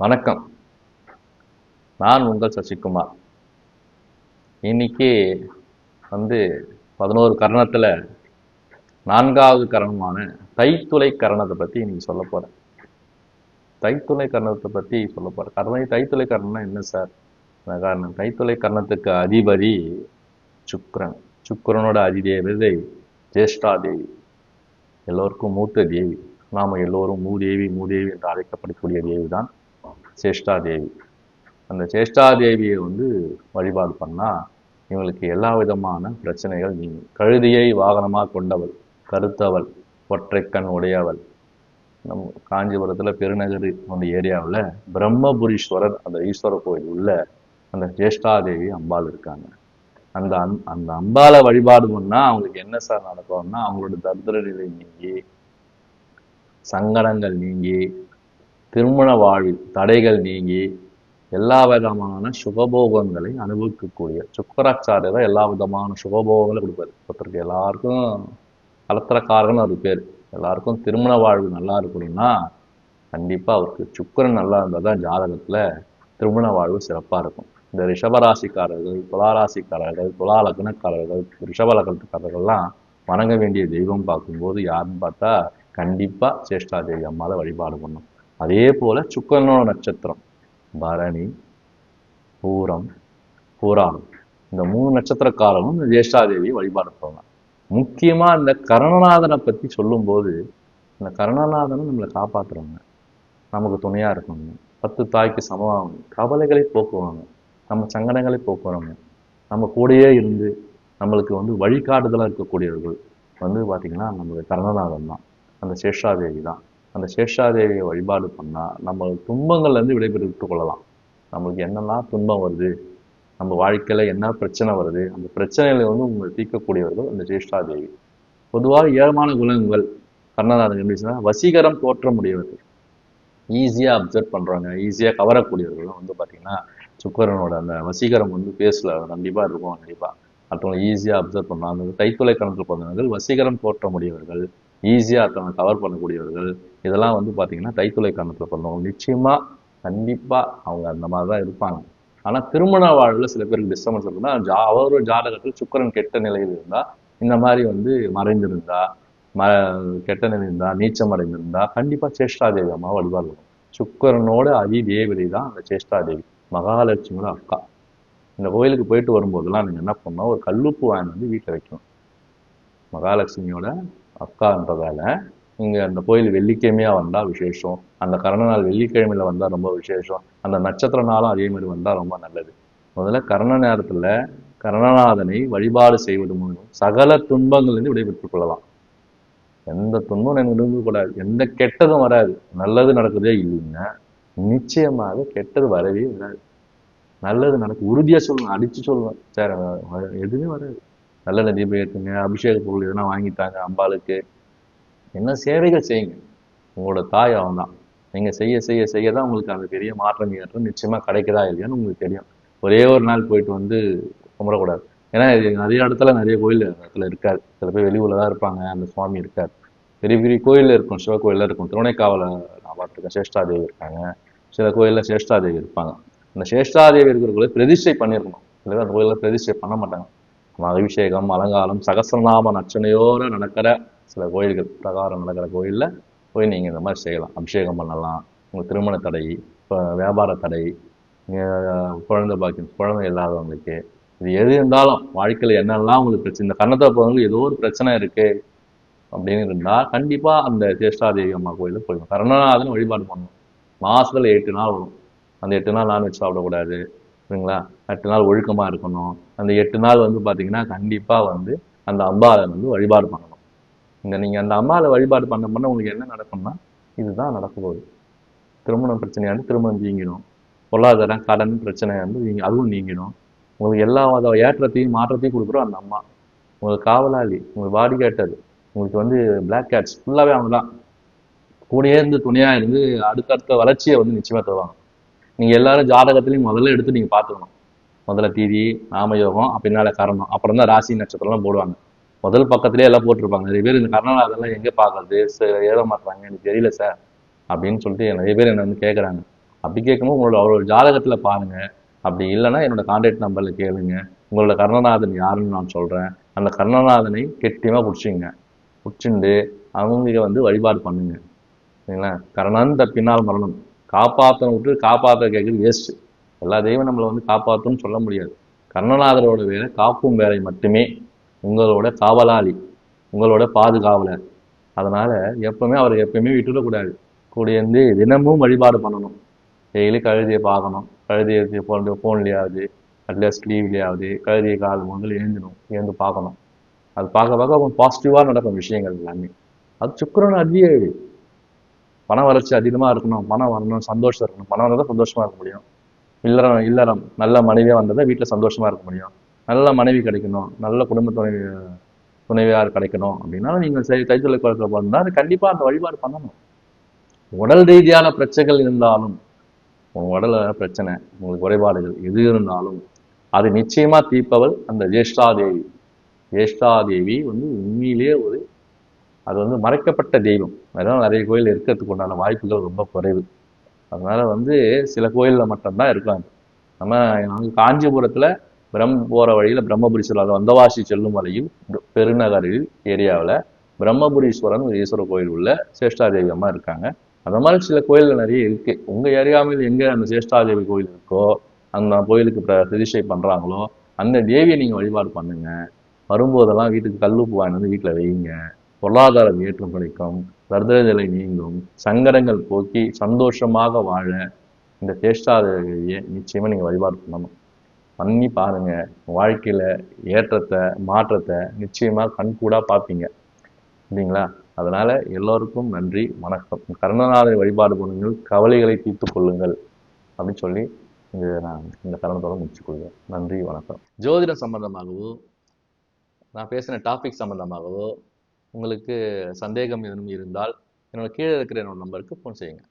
வணக்கம். நான் உங்கள் சசிகுமார். இன்னைக்கு வந்து பதினோரு கரணத்தில் நான்காவது கரணமான தைத்துளை கரணத்தை பற்றி இன்னைக்கு சொல்ல போகிறேன் தைத்துளை கரணத்தை பற்றி சொல்ல போகிறேன் கரணம் தைத்துளை கரணம்னா என்ன சார்? காரணம்? தைத்துளை கரணத்துக்கு அதிபதி சுக்கரன் சுக்கரனோட அதிதேவதை ஜேஷ்டாதேவி. எல்லோருக்கும் மூத்த தேவி. நாம் எல்லோரும் மூதேவி மூதேவி என்று அழைக்கப்படக்கூடிய தேவி தான் சேஷ்டா தேவி அந்த சேஷ்டா தேவியை வந்து வழிபாடு பண்ணால் இவங்களுக்கு எல்லா விதமான பிரச்சனைகள் நீங்கும். கழுதியை வாகனமாக கொண்டவள் கருத்தவள் ஒற்றைக்கண் உடையவள். நம் காஞ்சிபுரத்தில் பெருநகர் அந்த ஏரியாவில் பிரம்மபுரீஸ்வரர் அந்த ஈஸ்வரர் கோயில் உள்ள அந்த ஜேஷ்டாதேவி அம்பாள் இருக்காங்க. அந்த அம் அந்த அம்பாளை வழிபாடு பண்ணால் அவங்களுக்கு என்ன சார் நடக்கும்னா அவங்களோட தரித்திர நிலை நீங்கி சங்கடங்கள் நீங்கி திருமண வாழ்வில் தடைகள் நீங்கி எல்லா விதமான சுகபோகங்களை அனுபவிக்கக்கூடிய சுக்கராச்சாரியர் தான் எல்லா விதமான சுகபோகங்களும் கொடுப்பாரு. ஒருத்தருக்கு எல்லாருக்கும் கலத்திரக்காரன் ஒரு பேர். எல்லாருக்கும் திருமண வாழ்வு நல்லா இருக்கணும்னா கண்டிப்பாக அவருக்கு சுக்கரன் நல்லா இருந்தால் தான் ஜாதகத்தில் திருமண வாழ்வு சிறப்பாக இருக்கும். இந்த ரிஷபராசிக்காரர்கள் துளாராசிக்காரர்கள் துலா லக்னக்காரர்கள் ரிஷப லக்னத்துக்காரர்கள்லாம் வணங்க வேண்டிய தெய்வம் பார்க்கும்போது யாருன்னு பார்த்தா கண்டிப்பாக சேஷ்டா தேவி அம்மாவை வழிபாடு பண்ணும் அதே போல சுக்கரனோட நட்சத்திரம். பரணி பூரம் பூராணம். இந்த மூணு நட்சத்திரக்காரனும் இந்த ஜேஷ்டாதேவியை வழிபாடு பண்ணலாம் முக்கியமா இந்த கருணநாதனை பத்தி சொல்லும்போது இந்த கருணநாதனும் நம்மளை காப்பாத்துறவங்க. நமக்கு துணையா இருக்கணுங்க பத்து தாய்க்கு சமமாகும் கவலைகளை போக்குவாங்க. நம்ம சங்கடங்களை போக்குறவங்க. நம்ம கூடயே இருந்து நம்மளுக்கு வந்து வழிகாட்டுதலாக இருக்கக்கூடியவர்கள் வந்து பார்த்திங்கன்னா நம்மளுடைய கருணநாதன் தான். அந்த சேஷாதேவி தான். அந்த சேஷாதேவியை வழிபாடு பண்ணால் நம்ம துன்பங்கள்லேருந்து விடைபெற்று கொள்ளலாம். நம்மளுக்கு என்னெல்லாம் துன்பம் வருது நம்ம வாழ்க்கையில் என்ன பிரச்சனை வருது அந்த பிரச்சனைகளை வந்து உங்களை தீர்க்கக்கூடியவர்கள் அந்த சேஷ்டாதேவி பொதுவாக ஏழமான குணங்கள் கர்ணநாதன் எப்படி சொன்னா வசீகரம் தோற்றமுடையவர்கள் ஈஸியாக அப்சர்வ் பண்ணுறாங்க ஈஸியாக கவரக்கூடியவர்கள் வந்து பார்த்திங்கன்னா சுக்கரனோட அந்த வசீகரம் வந்து பேசல கண்டிப்பாக இருக்கும் கண்டிப்பாக மற்றவங்க ஈஸியாக அப்சர்வ் பண்ணலாம். அந்த கைத்தொலை கணக்கில் பிறந்தவர்கள் வசீகரம் தோற்றமுடையவர்கள் ஈஸியாக தன்னை கவர் பண்ணக்கூடியவர்கள். இதெல்லாம் வந்து பார்த்தீங்கன்னா தைத்துளை காரணத்தில் பிறந்தவங்க. நிச்சயமாக கண்டிப்பாக அவங்க அந்த மாதிரி தான் இருப்பாங்க. ஆனால் திருமண வாழ்வில் சில பேருக்கு டிஸ்டர்பன்ஸ் இருக்குன்னா ஜா அவரோட ஜாதகத்தில் சுக்கரன் கெட்ட நிலையில் இருந்தால் இந்த மாதிரி வந்து மறைந்திருந்தா ம கெட்ட நிலை இருந்தா நீச்சம் அடைந்திருந்தா கண்டிப்பாக சேஷ்டாதேவி அம்மா வழிபாடு பண்ணும் சுக்கரனோட அதிதேவதை தான் அந்த சேஷ்டாதேவி. மகாலட்சுமியோட அக்கா. இந்த கோயிலுக்கு போயிட்டு வரும்போதெல்லாம் நீங்கள் என்ன பண்ணணும் ஒரு கல்லுப்பு வாங்கி வந்து வீட்டில் வைக்கணும். மகாலட்சுமியோட அக்கான்றதால நீங்கள் அந்த கோயில் வெள்ளிக்கிழமையாக வந்தால் விசேஷம் அந்த கரண நாள் வெள்ளிக்கிழமையில் வந்தால் ரொம்ப விசேஷம் அந்த நட்சத்திர நாளும் அதே மாதிரி வந்தால் ரொம்ப நல்லது. முதல்ல கரண நேரத்தில் கரணநாதனை வழிபாடு செய்வது மூலம் சகல துன்பங்கள்லேருந்து விடைபெற்றுக் கொள்ளலாம். எந்த துன்பம் எனக்கு விரும்பக்கூடாது எந்த கெட்டதும் வராது. நல்லது நடக்குதே இல்லைன்னா நிச்சயமாக கெட்டது வரவே வராது. நல்லது நடக்கும் உறுதியாக சொல்லுவேன் அடித்து சொல்லுவேன். சார் எதுவுமே வராது. நல்ல தீபம் ஏற்றுங்க அபிஷேக பொருள் எதனா வாங்கித்தாங்க அம்பாளுக்கு. என்ன சேவைகள் செய்யுங்க. உங்களோட தாய் அவன் தான் நீங்கள் செய்ய செய்ய செய்ய தான் உங்களுக்கு அந்த பெரிய மாற்றம் ஏற்றம் நிச்சயமாக கிடைக்குதா இல்லையான்னு உங்களுக்கு தெரியும். ஒரே ஒரு நாள் போயிட்டு வந்து கும்பிடக்கூடாது. ஏன்னா இது நிறைய இடத்துல நிறைய கோயில் இடத்துல இருக்காது சில பேர் வெளியூரில் தான் இருப்பாங்க. அந்த சுவாமி இருக்கார். பெரிய பெரிய கோயிலில் இருக்கும். சிவகோயிலில் இருக்கும். திருவனைக்காவலில் நான் பார்த்துருக்கேன் சேஷ்டாதேவி இருக்காங்க. சில கோயிலில் சேஷ்டாதேவி இருப்பாங்க. அந்த சேஷ்டாதேவி இருக்கிற கோயில் பிரதிஷ்டை பண்ணியிருக்கணும் இல்லை அந்த கோயிலில் பிரதிஷ்டை பண்ண மாட்டாங்க. அபிஷேகம் அலங்காரம் சகசிரநாம நச்சனையோடு நடக்கிற சில கோயில்கள் பிரகாரம் நடக்கிற கோயிலில் போய் நீங்கள் இந்த மாதிரி செய்யலாம். அபிஷேகம் பண்ணலாம். உங்கள் திருமண தடை இப்போ வியாபார தடை குழந்தை பாக்கியம் குழந்தை இல்லாதவங்களுக்கு இது எது இருந்தாலும் வாழ்க்கையில் என்னெல்லாம் உங்களுக்கு பிரச்சனை இந்த கர்ணத்தை போகிறவங்களுக்கு ஏதோ ஒரு பிரச்சனை இருக்குது அப்படின்னு இருந்தால் கண்டிப்பாக அந்த சேஷ்டாதேவி அம்மா கோயிலுக்கு போயிடும் கருணநாதன் வழிபாடு பண்ணணும் மாதத்தில் எட்டு நாள் வரும். அந்த எட்டு நாள் நான்வெஜ் சாப்பிடக்கூடாது. சரிங்களா எட்டு நாள் ஒழுக்கமாக இருக்கணும். அந்த எட்டு நாள் வந்து பார்த்தீங்கன்னா கண்டிப்பாக வந்து அந்த அம்பாவை வந்து வழிபாடு பண்ணணும். இந்த நீங்கள் அந்த அம்மாவை வழிபாடு பண்ண பண்ண உங்களுக்கு என்ன நடக்கும்னா இதுதான் நடக்க போகுது. திருமணம் பிரச்சனையாண்டு திருமணம் நீங்கிடும். பொருளாதாரம் கடன் பிரச்சனை வந்து நீங்க அதுவும் நீங்கிடும். உங்களுக்கு எல்லா வித ஏற்றத்தையும் மாற்றத்தையும் கொடுக்குறோம் அந்த அம்மா. உங்களுக்கு காவலாளி உங்களுக்கு பாடி கேட்டது உங்களுக்கு வந்து பிளாக் கேட்ஸ் ஃபுல்லாகவே அவங்க தான் கூடயே இருந்து துணையாக இருந்து அடுத்தடுத்த வளர்ச்சியை வந்து நிச்சயமாக தருவாங்க. நீங்கள் எல்லாரும் ஜாதகத்துலையும் முதல்ல எடுத்து நீங்கள் பார்த்துக்கணும். முதல்ல தீதி நாமயோகம் பின்னால கரணம். அப்புறம் தான் ராசி நட்சத்திரம்லாம் போடுவாங்க. முதல் பக்கத்துலேயே எல்லாம் போட்டிருப்பாங்க. நிறைய பேர் இந்த கர்நாடகெல்லாம் எங்கே பார்க்கறது? ஏற மாட்டாங்க எனக்கு தெரியல சார் அப்படின்னு சொல்லிட்டு நிறைய பேர் என்ன வந்து கேட்குறாங்க அப்படி கேட்கும்போது உங்களோட அவரோட ஜாதகத்தில் பாருங்க. அப்படி இல்லைன்னா என்னோட கான்டாக்ட் நம்பரில் கேளுங்க. உங்களோட கர்ணநாதன் யாருன்னு நான் சொல்கிறேன் அந்த கர்ணநாதனை கெட்டியமாக பிடிச்சிங்க பிடிச்சிண்டு அவங்க வந்து வழிபாடு பண்ணுங்க. சரிங்களா? கர்ணன் தப்பினால் மரணம். காப்பாற்ற விட்டு காப்பாற்ற கேட்குறது வேஸ்ட்டு எல்லா தெய்வம் நம்மளை வந்து காப்பாற்றும்னு சொல்ல முடியாது. கர்ணநாதரோட வேலை காப்பும் வேலை மட்டுமே. உங்களோட காவலாளி உங்களோட பாதுகாவலர். அதனால எப்பவுமே அவரை எப்பவுமே விட்டுடக்கூடாது. கூடியிருந்து தினமும் வழிபாடு பண்ணணும். டெய்லி கழுதியை பார்க்கணும். கழுதியை ஃபோன் ஃபோன்லேயாவது அட்லீஸ்ட் லீவ்லேயாவது கழுதியை கால் முதல் எழுந்தணும். எழுந்து பார்க்கணும். அது பார்க்க பார்க்க கொஞ்சம் பாசிட்டிவாக நடக்கும் விஷயங்கள் எல்லாமே. அது சுக்கரன் அதிக பண வளர்ச்சி அதிகமாக இருக்கணும். பணம் வரணும். சந்தோஷம் இருக்கணும். பணம் வந்தால் சந்தோஷமா இருக்க முடியும். இல்லறம் இல்லறம். நல்ல மனைவியாக வந்ததை வீட்டில் சந்தோஷமா இருக்க முடியும். நல்ல மனைவி கிடைக்கணும். நல்ல குடும்ப துணை துணைவியார் கிடைக்கணும் அப்படின்னா நீங்கள் சரி தைத்தொழில் குளத்தில் வந்தால் அது கண்டிப்பாக அந்த வழிபாடு பண்ணணும். உடல் ரீதியான பிரச்சனைகள் இருந்தாலும் உங்கள் உடல பிரச்சனை உங்களுக்கு குறைபாடுகள் எது இருந்தாலும் அது நிச்சயமா தீர்ப்பவள் அந்த ஜேஷ்டாதேவி. ஜேஷ்டாதேவி வந்து உண்மையிலேயே ஒரு அது வந்து மறைக்கப்பட்ட தெய்வம். அதனால நிறைய கோயில் இருக்கிறதுக்கு உண்டான வாய்ப்புகள் ரொம்ப குறைவு. அதனால வந்து சில கோயிலில் மட்டும்தான் இருக்காங்க. நம்ம நாங்கள் காஞ்சிபுரத்தில் பிரம் போகிற வழியில் பிரம்மபுரீஸ்வரர் அது வந்தவாசி செல்லும் வழியில் பெருநகரில் ஏரியாவில் பிரம்மபுரீஸ்வரன் ஒரு ஈஸ்வரர் கோயில் உள்ள சேஷ்டாதேவி அம்மா இருக்காங்க. அந்த மாதிரி சில கோயில்கள் நிறைய இருக்கு. உங்கள் ஏரியாவில் எங்கே அந்த சேஷ்டாதேவி கோயில் இருக்கோ அந்த கோயிலுக்கு பிரதிஷ்டை பண்ணுறாங்களோ அந்த தேவியை நீங்கள் வழிபாடு பண்ணுங்க. வரும்போதெல்லாம் வீட்டுக்கு கல்லுப்பு வாங்கி வந்து வீட்டில் வைங்க பொருளாதார ஏற்றம் கிடைக்கும் தரித்திர நிலை நீங்கும் சங்கடங்கள் போக்கி சந்தோஷமாக வாழ இந்த சேஷ்டாதேவியை நிச்சயமா நீங்க வழிபாடு பண்ணணும். பண்ணி பாருங்க. வாழ்க்கையில ஏற்றத்தை மாற்றத்தை நிச்சயமா கண்கூடா பார்ப்பீங்க. இல்லைங்களா அதனால எல்லோருக்கும் நன்றி வணக்கம். கருணநாதனை வழிபாடு பண்ணுங்கள் கவலைகளை தீர்த்து கொள்ளுங்கள் அப்படின்னு சொல்லி இந்த நான் இந்த தருணத்தோட முடிச்சுக்கொள்வேன் நன்றி வணக்கம். ஜோதிடம் சம்பந்தமாகவோ நான் பேசின டாபிக் சம்பந்தமாகவோ உங்களுக்கு சந்தேகம் எதுவும் இருந்தால் என்னோட கீழே இருக்கிற என்னோட நம்பருக்கு ஃபோன் செய்யுங்க.